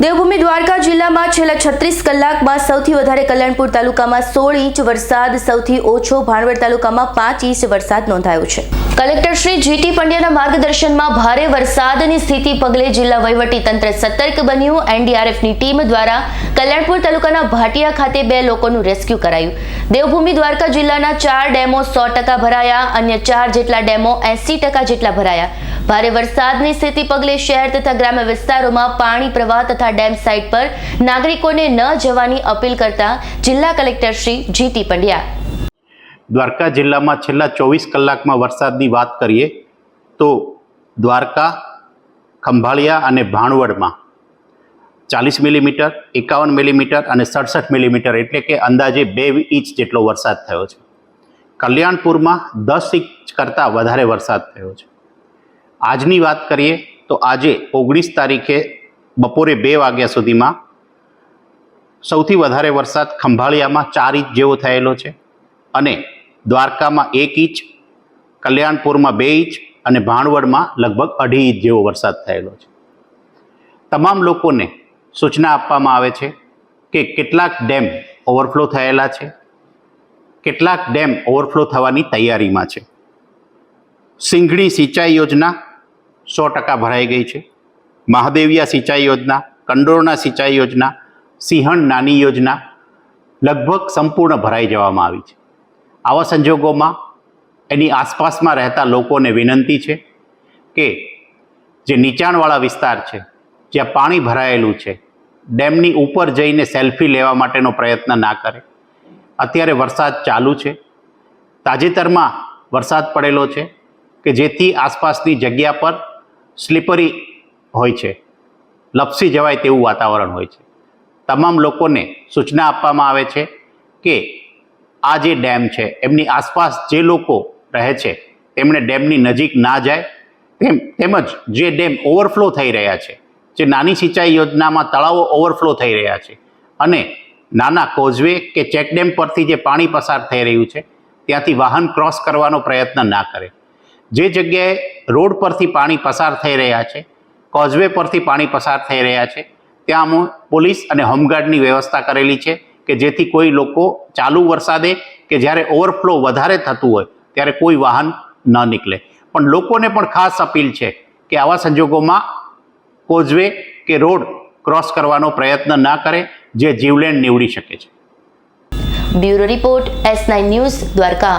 દેવભૂમિ દ્વારકા જિલ્લામાં છેલ્લા છત્રીસ કલાકમાં સૌથી વધારે કલ્યાણપુર તાલુકામાં સોળ ઇંચ વરસાદ, સૌથી ઓછો ભાણવડ તાલુકામાં પાંચ ઇંચ વરસાદ નોંધાયો છે. કલેક્ટર શ્રી જીટી પંડ્યાના માર્ગદર્શનમાં ભારે વરસાદની સ્થિતિ પગલે જિલ્લા વહીવટી તંત્ર સતર્ક બન્યું. એનડીઆરએફની ટીમ દ્વારા કલ્યાણપુર તાલુકાના ભાટિયા ખાતે બે લોકોનું રેસ્ક્યુ કરાયું. દેવભૂમિ દ્વારકા જિલ્લાના ચાર ડેમો સો ટકા ભરાયા, અન્ય ચાર જેટલા ડેમો એસી ટકા જેટલા ભરાયા. ભારે વરસાદની સ્થિતિ પગલે શહેર તથા ગ્રામ્ય વિસ્તારોમાં પાણી પ્રવાહ તથા ડેમ સાઇટ પર નાગરિકોને ન જવાની અપીલ કરતા જિલ્લા કલેક્ટર શ્રી જીટી પંડ્યા. દ્વારકા જિલ્લામાં છેલ્લા ચોવીસ કલાકમાં વરસાદની વાત કરીએ તો દ્વારકા, ખંભાળિયા અને ભાણવડમાં ચાલીસ મિલીમીટર, એકાવન મિલીમીટર અને સડસઠ મિલીમીટર એટલે કે અંદાજે બે ઇંચ જેટલો વરસાદ થયો છે. કલ્યાણપુરમાં દસ ઇંચ કરતાં વધારે વરસાદ થયો છે. આજની વાત કરીએ તો આજે ઓગણીસ તારીખે બપોરે બે વાગ્યા સુધીમાં સૌથી વધારે વરસાદ ખંભાળિયામાં ચાર ઇંચ જેવો થયેલો છે અને દ્વારકામાં એક ઇંચ, કલ્યાણપુરમાં બે ઇંચ અને ભાણવડમાં લગભગ અઢી ઇંચ જેવો વરસાદ થયેલો છે. તમામ લોકોને સૂચના આપવામાં આવે છે કે કેટલાક ડેમ ઓવરફ્લો થયેલા છે, કેટલાક ડેમ ઓવરફ્લો થવાની તૈયારીમાં છે. સિંઘણી સિંચાઈ યોજના સો ટકા ભરાઈ ગઈ છે. મહાદેવિયા સિંચાઈ યોજના કંડોરણા સિંચાઈ યોજના, સિંહણ નાની યોજના લગભગ સંપૂર્ણ ભરાઈ જવામાં આવી છે. આવા સંજોગોમાં એની આસપાસમાં રહેતા લોકોને વિનંતી છે કે જે નીચાણવાળા વિસ્તાર છે, જ્યાં પાણી ભરાયેલું છે, ડેમની ઉપર જઈને સેલ્ફી લેવા માટેનો પ્રયત્ન ના કરે. અત્યારે વરસાદ ચાલુ છે. તાજેતરમાં વરસાદ પડેલો છે કે જેથી આસપાસની જગ્યા પર સ્લીપરી હોય છે. લપસી જવાય તેવું વાતાવરણ હોય છે. તમામ લોકોને સૂચના આપવામાં આવે છે કે આ જે ડેમ છે, એમની આસપાસ જે લોકો રહે છે તેમણે ડેમની નજીક ના જાય. તેમ, તેમજ જે ડેમ ઓવરફ્લો થઈ રહ્યા છે, જે નાની સિંચાઈ યોજનામાં તળાવો ઓવરફ્લો થઈ રહ્યા છે અને નાના કોઝવે કે ચેકડેમ પરથી જે પાણી પસાર થઈ રહ્યું છે, ત્યાંથી વાહન ક્રોસ કરવાનો પ્રયત્ન ના કરે. જે જગ્યાએ રોડ પરથી પાણી પસાર થઈ રહ્યા છે કોઝવે પરથી પાણી પસાર થઈ રહ્યા છે, ત્યાં પોલીસ અને હોમગાર્ડની વ્યવસ્થા કરેલી છે કે જેથી કોઈ લોકો ચાલુ વરસાદે કે જ્યારે ઓવરફ્લો વધારે થતું હોય ત્યારે કોઈ વાહન ન નીકળે. પણ લોકોને પણ ખાસ અપીલ છે કે આવા સંજોગોમાં કોઝવે કે રોડ ક્રોસ કરવાનો પ્રયત્ન ના કરે, જે જીવલેણ નીવડી શકે છે. Bureau report S nine news Dwarka.